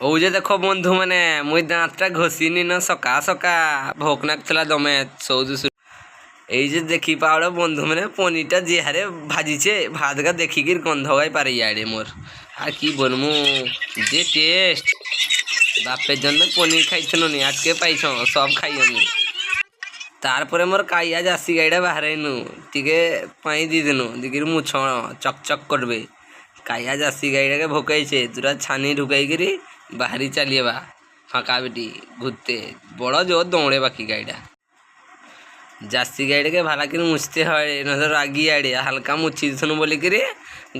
ও যে দেখো বন্ধু মানে মুই দাঁতটা ঘষিনি না সকা সকা। ভোক নাকতলা দমে সৌদু এই যে দেখি পাওড় বন্ধু মানে পনিরটা যে হারে ভাজিছে ভাতগা দেখিকি গন্ধ গাই পারে ইয়ারে মোর। আর কি বলমু, যে টেস্ট বাপের জন্য পনির খাইছিল নি আজকে পাইছ, সব খাই আমি তারপরে মোর কাইয়া যাসি গাইটা বাহারাইনু ଟିକେ পাই দিয়ে দিনু দিকির মুছ, চকচক করবে। কাইয়া যাসি গাইটাকে ভোকাইছে তুরা ছানি ঢুকাইকিরি বাহারি চালিয়েবা ফাঁকা বেটি ঘুরতে বড় জোর দৌড়ে বাকি গাইটা জার্সি গাইটাকে ভালো করে মুছতে হয় নজর রাগি আড়ে হালকা মুছি দিছনু বলি করে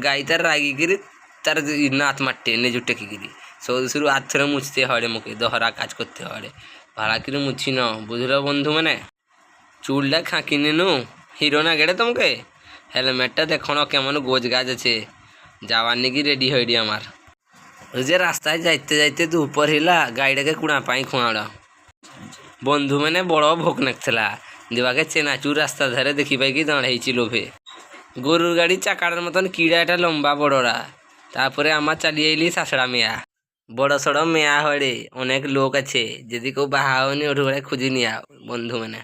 গাই রাগি করে তার নাত মারতে নেজু টেকিকিরি সৌদি শুরু হাত ধরে মুছতে হয় মুখে দহরা কাজ করতে হয় ভালো করে মুছি ন বুঝলো বন্ধু মানে চুলটা খাঁকি নেনু হিরো না গেড়ে তোমাকে হেলমেটটা দেখো না কেমন গোজ গাছ আছে যাওয়ার নাকি রেডি হইডি আমার যে রাস্তায় যাইতে যাইতে দুপুর হিলা গাড়িটাকে কুড়া পাই খুঁড়া বন্ধু মানে বড় ভোক নাকছিলা দিবাকে চেনাচুর রাস্তা ধারে দেখি পাই কি দাঁড়াইছি লোভে। গরুর গাড়ি চাকাটার মতন কিড়া একটা লম্বা বড়রা তারপরে আমার চালিয়ে এলি শাসড়া মেয়া। বড় সড়ো মেয়া হরে অনেক লোক আছে, যদি কেউ বাহা হয়নি ওঠু করে খুঁজি নিয়া, বন্ধু মানে।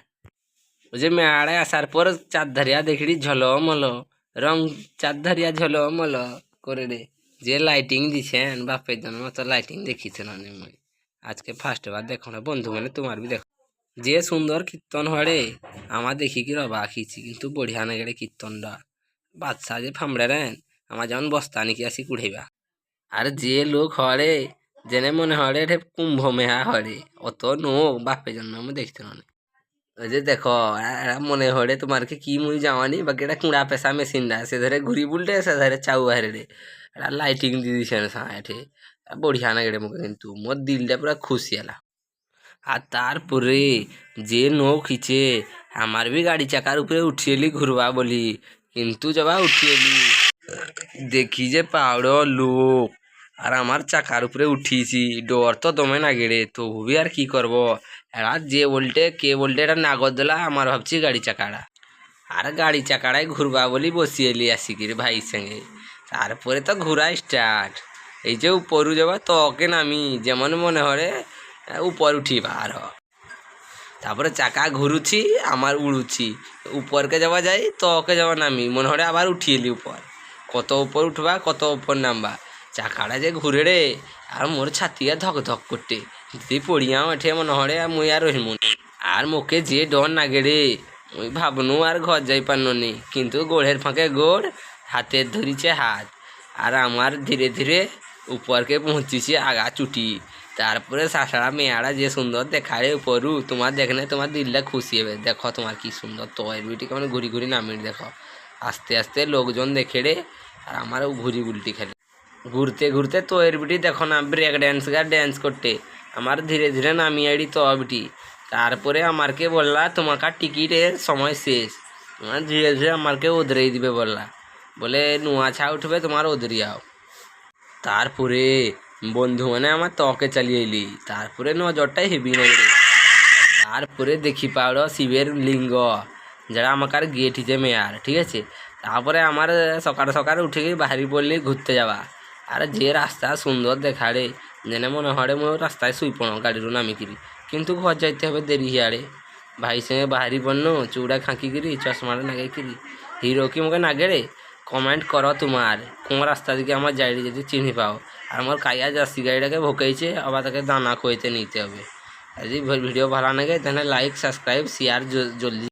ওই যে মেয়াড়ে আসার পর চারধারিয়া দেখিড়ি ঝলমল, রং চারধারিয়া ঝলমল করে রে। যে লাইটিং দিছেন, বাপের জন্য মতো লাইটিং দেখিছেন অনেক আজকে ফার্স্ট বার দেখো না, বন্ধু মানে তোমার বি দেখো। যে সুন্দর কীর্তন হরে, আমার দেখি কি রবা খিছি কিন্তু বঢ়িয়া না গেলে কীর্তনটা। বাচ্চা যে ফামড়ে রেন আমার যেমন বস্তা নিকি আসি কুড়াইবা। আর যে লোক হরে জেনে মনে হরে এটা কুম্ভ মেহা হরে, অত নোক বাপের জন্য আমি দেখতে না ওই যে দেখো মনে হরে তোমারকে কি মুই যাওয়ানি বাকি এটা কুঁড়া পেশা মেশিনটা সে ধরে ঘুরি বুলটে সে ধরে চাউ বাহারে রে। লাইটিং দিয়ে দিছে না সাঁঠে বঢ়িয়া না গেড়ে মুখে কিন্তু মোর দিলটা পুরা খুশি এলা আর তারপরে যে নৌ খিচে আমার বি গাড়ি চাকার উপরে উঠিয়েলি ঘুরবা বলি কিন্তু যবা উঠিয়েলি দেখি যে পাউড় লোক আর আমার চাকার উপরে উঠিয়েছি ডর তো দমে না গেড়ে তবু বি আর কি করব এরা যে বলটে কে বলটে এটা নাগদ দিলা আমার ভাবছি গাড়ি চাকাটা আর গাড়ি চাকাটাই ঘুরবা বলি বসিয়ে এলি আসিকির ভাইয়ের সঙ্গে তারপরে তো ঘোরা স্টার্ট এই যে উপরু যাবা তকে নামি, যেমন মনে হরে, উপর উঠিবা আর তারপরে চাকা ঘুরুছি আমার উড়ুছি। উপরকে যাওয়া যায় তকে যাওয়া নামি, মনে হরে আবার উঠিয়েলি উপর। কত উপর উঠবা, কত উপর নামবা। চাকাটা যে ঘুরে রে, আর মোর ছাতিয়া ধক ধক করতে। যদি পড়িয়া ওঠে মনে হরে, আর মুই আর রহিমু আর মোকে যে ডর নাগে রে, মুই ভাবনু আর ঘর যাই পারনি কিন্তু গোড়ের ফাঁকে গোড় হাতের ধরিছে হাত। আর আমার ধীরে ধীরে উপরকে পৌঁছিছে আগা চুটি। তারপরে শাসাড়া মেয়ারা যে সুন্দর দেখারে উপরু, তোমার দেখলে তোমার দিলটা খুশি হবে। দেখো তোমার কি সুন্দর তয়ের বিটি কেমন ঘুরি ঘুরি নামিয়ে দেখো। আস্তে আস্তে লোকজন দেখে রে, আর আমারও ঘুরি উল্টি খেলে। ঘুরতে ঘুরতে তয়ের বিটি দেখো না ব্রেক ড্যান্স গা ড্যান্স করতে। আমার ধীরে ধীরে নামিয়ে আড়ি তো বিটি তারপরে আমারকে বললা তোমাকে টিকিটের সময় শেষ। তোমার ধীরে ধীরে আমারকে ওদরেই দিবে বললা। বলে, নোয়া ছা উঠবে, তোমার ওদরিয়াও তারপরে বন্ধু মানে আমার ত্বকে চালিয়ে এলি। তারপরে নজরটাই হেবি না রে তারপরে দেখি পাওড় শিবের লিঙ্গ, যারা আমাকে আর গিয়েঠিছে মেয়ার, ঠিক আছে? তারপরে আমার সকাল সকাল উঠে গিয়ে বাহারি পড়লি ঘুরতে যাওয়া। আর যে রাস্তা সুন্দর দেখাড়ে, যেন মনে হয় মো রাস্তায় শুই পড়ো, গাড়িরও নামি কিরি। কিন্তু ঘর যাইতে হবে দেরি হিয়াড়ে। ভাই সঙ্গে বাহারি পড়ন, চুড়া খাঁকি কিরি, চশমাটা নাগাই কিরি। হিরো কি মুখে নাগে কমেন্ট করো তোমার। কোন রাস্তা দিকে আমার যাইড়ি যদি চিনি পাও। আর আমার কাইয়া জার্সি গাড়িটাকে ভোকাইছে, আবার তাকে দানা খইতে নিতে হবে। যদি ভিডিও ভালো লাগে, তাহলে লাইক সাবস্ক্রাইব শেয়ার জলদি।